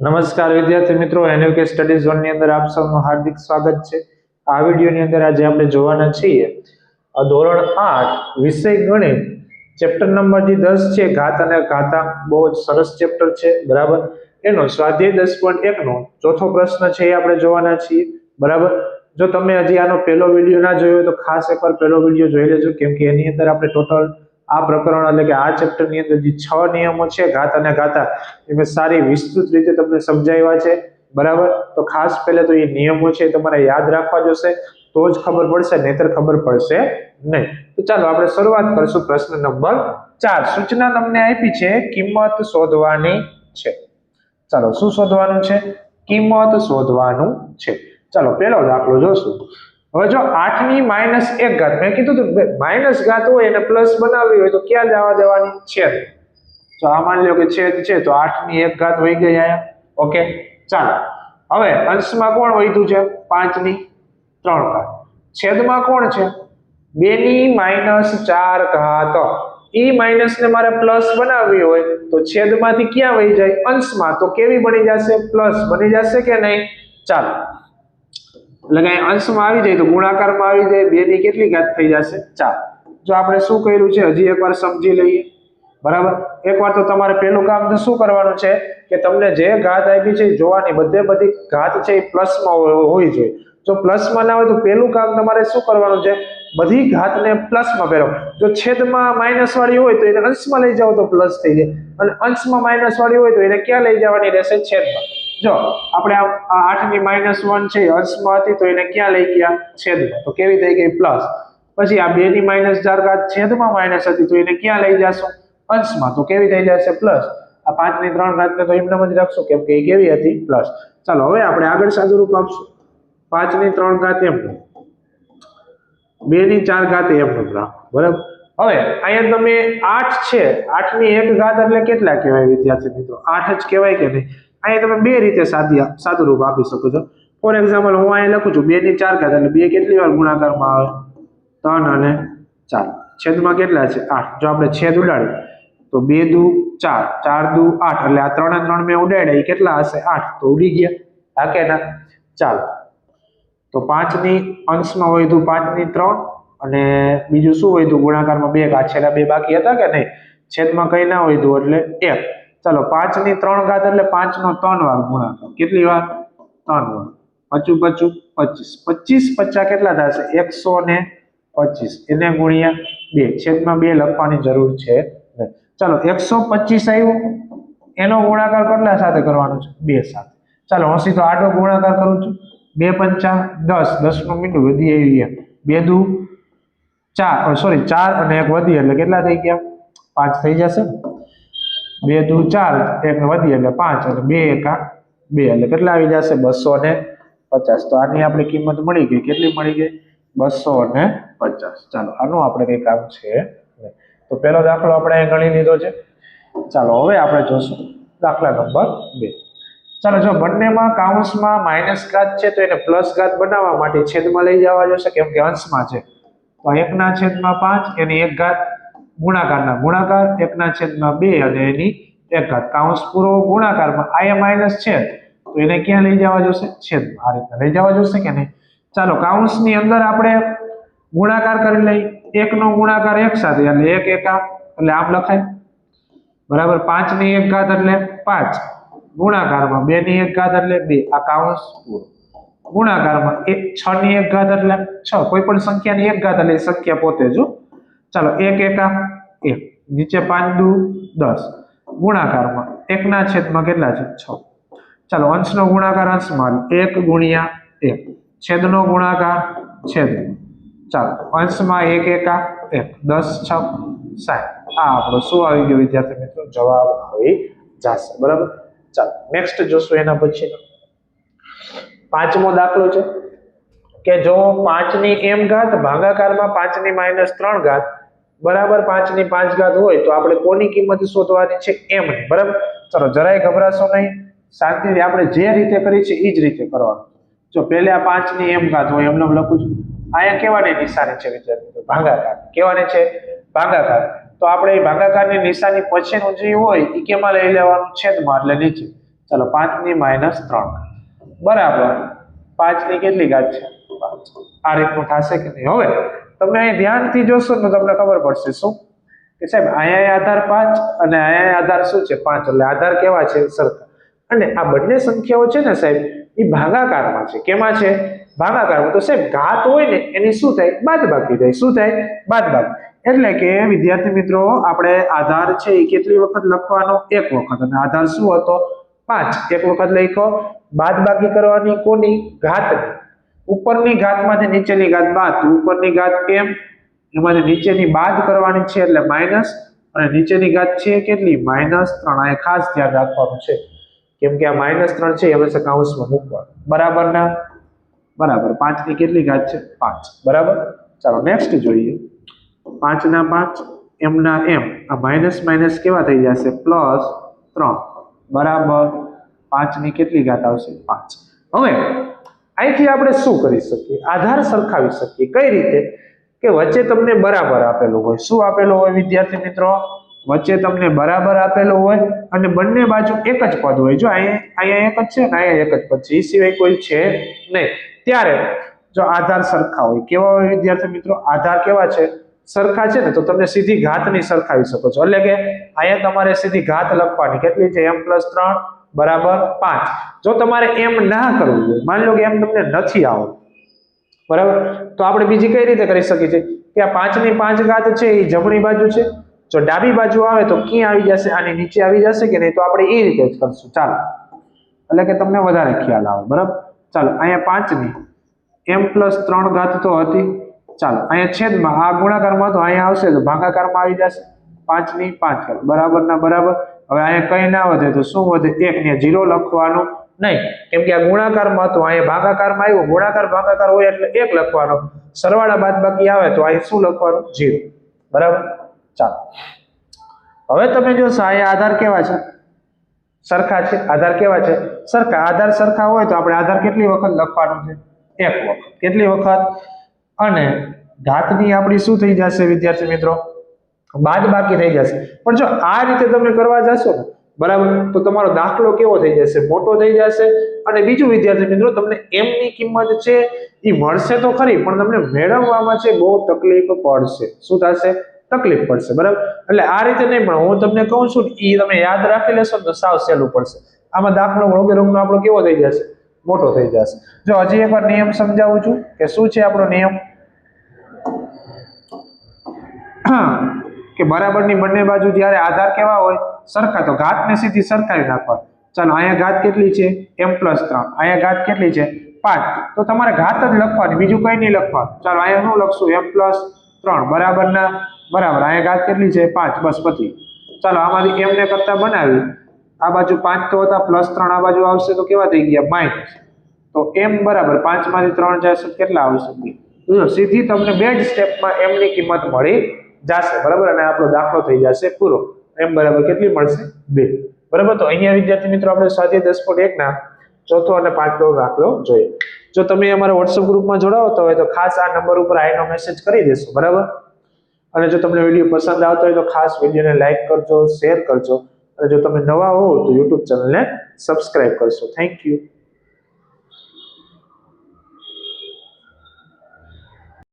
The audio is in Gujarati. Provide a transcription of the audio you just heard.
નમસ્કાર વિદ્યાર્થી મિત્રો એનયુકે સ્ટડી ઝોનની અંદર આપ સૌનું હાર્દિક સ્વાગત છે. આ વિડીયોની અંદર આજે આપણે જોવાના છીએ ધોરણ આઠ, વિષય ગણિત ચેપ્ટર નંબર જે દસ છે, ઘાત અને ઘાતા બહુ જ સરસ ચેપ્ટર છે, બરાબર? એનો સ્વાધ્યાય દસ પોઈન્ટ એકનો ચોથો પ્રશ્ન છે એ આપણે જોવાના છીએ, બરાબર? જો તમે હજી આનો પહેલો વીડિયો ના જોયો તો ખાસ એકવાર પહેલો વીડિયો જોઈ લેજો, કેમ કે એની અંદર આપણે ટોટલ આ પ્રકરણ એટલે કે આ ચેપ્ટરની અંદર જે છ નિયમો છે, ઘાત અને ઘાતા એ સારી વિસ્તૃત રીતે તમને સમજાવ્યા છે. બરાબર? તો ખાસ પહેલા તો એ નિયમો છે તમારે યાદ રાખવા જોશે. તો જ ખબર પડશે, નહીતર ખબર પડશે નહીં. તો ચાલો આપણે શરૂઆત કરશું પ્રશ્ન નંબર ચાર. સૂચના તમને આપી છે, કિંમત શોધવાની છે. ચાલો, શું શોધવાનું છે? કિંમત શોધવાનું છે. ચાલો, પહેલો દાખલો જોશું. હવે જો આઠની માઇનસ એક ઘાત, મેં કીધું હતું માઇનસ ઘાત હોય એને પ્લસ બનાવવી હોય તો ક્યાં જવા દેવાની? છેદ. તો આ માની લો કે છેદ છે, તો આઠની એક ઘાત વહી ગઈ અહીંયા. ઓકે, ચાલો. હવે અંશમાં કોણ વધ્યું છે? પાંચની ત્રણ ઘાત. છેદમાં કોણ છે? બેની માઇનસ ચાર ઘાત. ઈ માઇનસ ને મારે પ્લસ બનાવવી હોય તો છેદમાંથી ક્યાં વહી જાય? અંશમાં. તો કેવી બની જશે? પ્લસ. બની જશે કે નહીં? ચાલો. એટલે કે અંશમાં આવી જાય તો ગુણાકારમાં આવી જાય બે ની કેટલી ઘાત થઈ જશે? ચાર. જો આપણે શું કર્યું છે, હજી એકવાર સમજી લઈએ. બરાબર? એકવાર તો તમારે પેલું કામ તો શું કરવાનું છે, કે તમને જે ઘાત આપી છે જોવાની બધે બધી ઘાત છે એ પ્લસમાં હોવી જોઈએ. જો પ્લસમાં ના હોય તો પેલું કામ તમારે શું કરવાનું છે બધી ઘાતને પ્લસમાં ફેરવો. જો છેદમાં માઇનસ વાળી હોય તો એને અંશમાં લઈ જાઓ તો પ્લસ થઈ જાય. અને અંશમાં માઇનસ વાળી હોય તો એને ક્યાં લઈ જવાની રહેશે? છેદમાં. જો, આપણે આ આઠની માઇનસ વન છે અંશમાં હતી તો એને ક્યાં લઈ ગયા? છેદમાં. તો કેવી થઈ ગઈ? પ્લસ પછી આ બે ની માઇનસ ચાર ઘાત છેદમાં માઇનસ હતી તો એને ક્યાં લઈ જશો? અંશમાં. તો કેવી થઈ જશે? પ્લસ આ પાંચની ત્રણ ઘાતને તો એમને જ રાખશું, કેમ કે એ કેવી હતી? પ્લસ ચાલો, હવે આપણે આગળ સાદુરૂપ આપશું. પાંચની ત્રણ ઘાત એમ બે ની ચાર ઘાત એમ રાખો બરાબર? હવે, અહીંયા તમે આઠ છે. આઠની એક ઘાત એટલે કેટલા કહેવાય વિદ્યાર્થી મિત્રો? આઠ જ કહેવાય કે નહીં? અહીંયા તમે બે રીતે સાદી રૂપ આપી શકો છો. ફોર એક્ઝામ્પલ હું અહીંયા લખું છું બે ની ચાર ઘાત એટલે બે કેટલી વાર ગુણાકારમાં આવે? ત્રણ અને ચાર. છેદમાં કેટલા છે? આઠ. જો આપણે છેદ ઉડાડીએ, તો બે દુ ચાર. ચાર દુ આઠ. એટલે આ ત્રણે ત્રણ મેં ઉડાડ્યા એ કેટલા હશે? આઠ. તો ઉડી ગયા. હા કે ના? ચાલો. તો પાંચની અંશમાં વધ્યું પાંચની ત્રણ અને બીજું શું વધ્યું ગુણાકારમાં બે ઘાત છેલ્લા બે બાકી હતા કે નહીં? છેદમાં કઈ ના વધ્યું એટલે એક. ચાલો, પાંચની ત્રણ ઘાત એટલે પાંચનો ત્રણ વાર ગુણાકાર. કેટલી વાર? ત્રણ વાર. પચું પચું પચીસ. પચીસ પચાસ કેટલા થશે? એકસો ને પચીસ. એને ગુણ્યા બે. છેદમાં બે લખવાની જરૂર છે ચાલો, એકસો પચીસ આવ્યું. એનો ગુણાકાર કેટલા સાથે કરવાનો છે? બે સાથે. ચાલો, હું સીધો આડો ગુણાકાર કરું છું. બે પંચા દસ, દસનું મીંડું વધી આવી એક બે દુ ચાર સોરી ચાર અને એક વધી, એટલે કેટલા થઈ ગયા? પાંચ થઈ જશે બે દુ ચાર, એક વધી, એટલે પાંચ, અને બે એકા બે, એટલે કેટલા આવી જશે? બસો ને પચાસ. તો આની આપણે કિંમત મળી ગઈ. કેટલી મળી ગઈ? બસો ને પચાસ. ચાલો, આનું આપણે કઈ કામ છે તો પહેલો દાખલો આપણે ગણી લીધો છે. ચાલો, હવે આપણે જોશું. દાખલા નંબર બે. ચાલો જો બંનેમાં કાઉન્સમાં માઇનસ ઘાત છે તો એને પ્લસ ઘાત બનાવવા માટે છેદમાં લઈ જવા જોશે કેમ કે અંશમાં છે. તો એકના છેદમાં પાંચ, એની એક ઘાત ગુણાકારના, ગુણાકાર એકના છેદમાં બે અને એની એક ઘાત. કાઉન્સ પૂરો ગુણાકારમાં, આ માઇનસ છે. તો એને ક્યાં લઈ જવા જોશે? છેદમાં. આ રીતના લઈ જવા જોશે કે નહીં? ચાલો, કાઉન્સની અંદર આપણે ગુણાકાર કરી લઈ એકનો ગુણાકાર એક સાથે, એટલે એક એકા, એટલે આમ લખાય. બરાબર? પાંચની એક ઘાત એટલે પાંચ. ગુણાકારમાં બે ની એક ઘાત એટલે બે, આ કાઉન્સ પૂરો ગુણાકારમાં એક છ ની એક ઘાત એટલે છ, કોઈ પણ સંખ્યાની એક ઘાત એટલે સંખ્યા પોતે જો ચાલો, એક એકા એક, નીચે પાંચ દુ દસ. ગુણાકારમાં એકના છેદમાં કેટલા છે? છ. ચાલો, અંશનો ગુણાકાર અંશમાં એક ગુણ્યા એક. છેદનો ગુણાકાર છેદ. ચાલો, અંશમાં એક એકા એક. દસ, છ સાહેબ આ આપણો શું આવી ગયો વિદ્યાર્થી મિત્રો? જવાબ આવી જશે. બરાબર? ચાલો નેક્સ્ટ જોશું એના પછીનો. પાંચમો દાખલો છે કે જો પાંચની એમ ઘાત, ભાગાકારમાં પાંચની માઇનસ ત્રણ ઘાત, બરાબર પાંચની પાંચ ઘાત હોય તો આપણે કોની કિંમત શોધવાની છે? એમ બરાબર? ચલો, જરાય ગભરાશો નહીં. શાંતિથી આપણે જે રીતે કરી છે એ જ રીતે કરવાનું. જો પહેલે પાંચની એમ ઘાત હોય એમને લખું છું. અહીંયા કેવાની નિશાની છે, વિદ્યાર્થી? ભાગાકાર. કેવાની છે? ભાગાકાર. તો આપણે ભાગાકારની નિશાની પછીનું જે હોય એ કેમાં લઈ લેવાનું? છેદમાં, એટલે નીચે. ચાલો, પાંચની માઇનસ ત્રણ. બરાબર. પાંચની કેટલી ઘાત છે? આ રીતનું થશે કે નહીં? હવે, તમે અહીં ધ્યાનથી જોશો તો તમને ખબર પડશે. શું? કે સાહેબ, અહીંયા આધાર પાંચ અને અહીંયા આધાર શું છે? પાંચ. એટલે આધાર કેવા છે? સરખા. અને આ બંને સંખ્યાઓ છે ને સાહેબ એ ભાગાકારમાં છે. કેમાં છે? ભાગાકારમાં. તો સાહેબ, ઘાત હોય ને, એની શું થાય? બાદબાકી થાય. શું થાય? બાદબાકી. એટલે કે, વિદ્યાર્થી મિત્રો, આપણે આધાર છે એ કેટલી વખત લખવાનો? એક વખત. અને આધાર શું હતો? પાંચ. એક વખત લખ્યો. બાદબાકી કરવાની કોની? ઘાત. ઉપરની ઘાતમાંથી નીચેની ઘાત બાદ. ઉપરની ઘાત કેમ? એમાંથી નીચેની બાદ કરવાની છે એટલે માઇનસ. અને નીચેની ઘાત છે કેટલી? માઇનસ ત્રણ. આ ખાસ ધ્યાન રાખવાનું છે. કેમ કે આ માઇનસ ત્રણ છે, એ હંમેશા કાઉન્સમાં મૂકવાનું. બરાબર ના? બરાબર. પાંચની કેટલી ઘાત છે? પાંચ. બરાબર? ચાલો, નેક્સ્ટ જોઈએ. પાંચના પાંચ, એમના એમ. આ માઇનસ માઇનસ કેવા થઈ જશે? પ્લસ ત્રણ. બરાબર. પાંચની કેટલી ઘાત આવશે? પાંચ. હવે, અહીંથી આપણે શું કરી શકીએ? આધાર સરખાવી શકીએ. કઈ રીતે? કે વચ્ચે તમને બરાબર આપેલું હોય. શું આપેલું હોય, વિદ્યાર્થી મિત્રો? વચ્ચે તમને બરાબર આપેલું હોય અને બંને બાજુ એક જ પદ હોય. જો અહીંયા અહીંયા એક જ છે ને અહીંયા એક જ પદ છે. એ સિવાય કોઈ છે નહીં. ત્યારે, જો આધાર સરખા હોય, કેવા હોય વિદ્યાર્થી મિત્રો? આધાર કેવા છે? સરખા છે ને, તો તમને સીધી ઘાતની સરખાવી શકો છો. એટલે કે અહીંયા તમારે સીધી ઘાત લખવાની કેટલી છે? એમ પ્લસ ત્રણ બરાબર પાંચ. જો તમારે એમ ના કરવું હોય, માની લો કે એમ તમને નથી આવડતું, બરાબર? તો આપણે બીજી કઈ રીતે કરી શકીએ છીએ? કે આ પાંચની પાંચ ઘાત છે, એ જમણી બાજુ છે. જો ડાબી બાજુ આવે તો ક્યાં આવી જશે? આની નીચે આવી જશે કે નહીં? તો આપણે એ રીતે જ કરશું. ચાલો. એટલે કે તમને વધારે ખ્યાલ આવે, બરાબર? ચાલો, અહીંયા પાંચની એમ પ્લસ ત્રણ ઘાત તો હતી. ચાલો, અહીંયા છેદમાં આ ગુણાકારમાં તો અહીંયા આવશે તો ભાગાકારમાં આવી જશે. પાંચની પાંચ ઘાત બરાબર ના બરાબર. હવે અહીંયા કઈ ના વધે તો શું વધે? એક ને જીરો લખવાનું નહીં. કેમ કે આ ગુણાકારમાં હતું, અહીંયા ભાગાકારમાં આવ્યું. ગુણાકાર, ભાગાકાર હોય એટલે એક લખવાનો. સરવાળા બાદ બાકી આવે તો અહીં શું લખવાનું? જીરો. બરાબર? ચાલો. હવે તમે જોશો, અહીંયા આધાર કેવા છે? સરખા છે? આધાર કેવા છે? સરખા. આધાર સરખા હોય તો આપણે આધાર કેટલી વખત લખવાનું છે? એક વખત. કેટલી વખત? અને ઘાતની આપણી શું થઈ જશે, વિદ્યાર્થી મિત્રો? બાદ બાકી થઈ જશે. પણ જો આ રીતે તમે કરવા જશો ને, બરાબર? તો તમારો દાખલો કેવો થઈ જશે? મોટો થઈ જશે. અને બીજું વિદ્યાર્થી મિત્રો, તમને એમની કિંમત છે એ મળશે તો ખરી, પણ તમને મેળવવામાં છે બહુ તકલીફ પડશે. શું થશે? તકલીફ પડશે, બરાબર? એટલે આ રીતે નહીં, પણ હું તમને કહું છું એ તમે યાદ રાખી લેશો તો સાવ સહેલું પડશે. આમાં દાખલો વગેરે આપણો કેવો થઈ જશે? મોટો થઈ જશે. જો હજી એકવાર નિયમ સમજાવું છું કે શું છે આપણો નિયમ? કે બરાબરની બંને બાજુ જ્યારે આધાર કેવા હોય, સરખા તો ઘાતને સીધી સરખાવી નાખવા ચાલો, અહીંયા ઘાત કેટલી છે? એમ પ્લસ ત્રણ. અહીંયા ઘાત કેટલી છે? પાંચ. તો તમારે ઘાત જ લખવાની, બીજું કંઈ નહીં લખવાનું. ચાલો, અહીંયા શું લખશું? એમ પ્લસ ત્રણ. બરાબર ના બરાબર. અહીંયા ઘાત કેટલી છે? પાંચ. બસ, પછી. ચાલો, આમાંથી એમને કરતા બનાવી આ બાજુ પાંચ તો હતા પ્લસ ત્રણ આ બાજુ આવશે તો કેવા થઈ ગયા? માઇનસ તો એમ બરાબર પાંચમાંથી ત્રણ જશે કેટલા આવશે? સીધી તમને બે જ સ્ટેપમાં એમની કિંમત મળી જશે, બરાબર? અને આપણો દાખલો થઈ જશે પૂરો. એમ બરાબર કેટલી મળશે? બે. બરાબર? તો અહીંયા વિદ્યાર્થી મિત્રો, આપણે સ્વાધ્યાય દસ પોઈન્ટ એકના ચોથો અને પાંચમો દાખલો જોઈએ. જો તમે અમારા વોટ્સઅપ ગ્રુપમાં જોડાવતા હોય તો ખાસ આ નંબર ઉપર આઈનો મેસેજ કરી દેશો, બરાબર? અને જો તમને વીડિયો પસંદ આવતો હોય તો ખાસ વિડીયોને લાઈક કરજો શેર કરજો. અને જો તમે નવા હો તો યુટ્યુબ ચેનલને સબસ્ક્રાઇબ કરશો. Thank you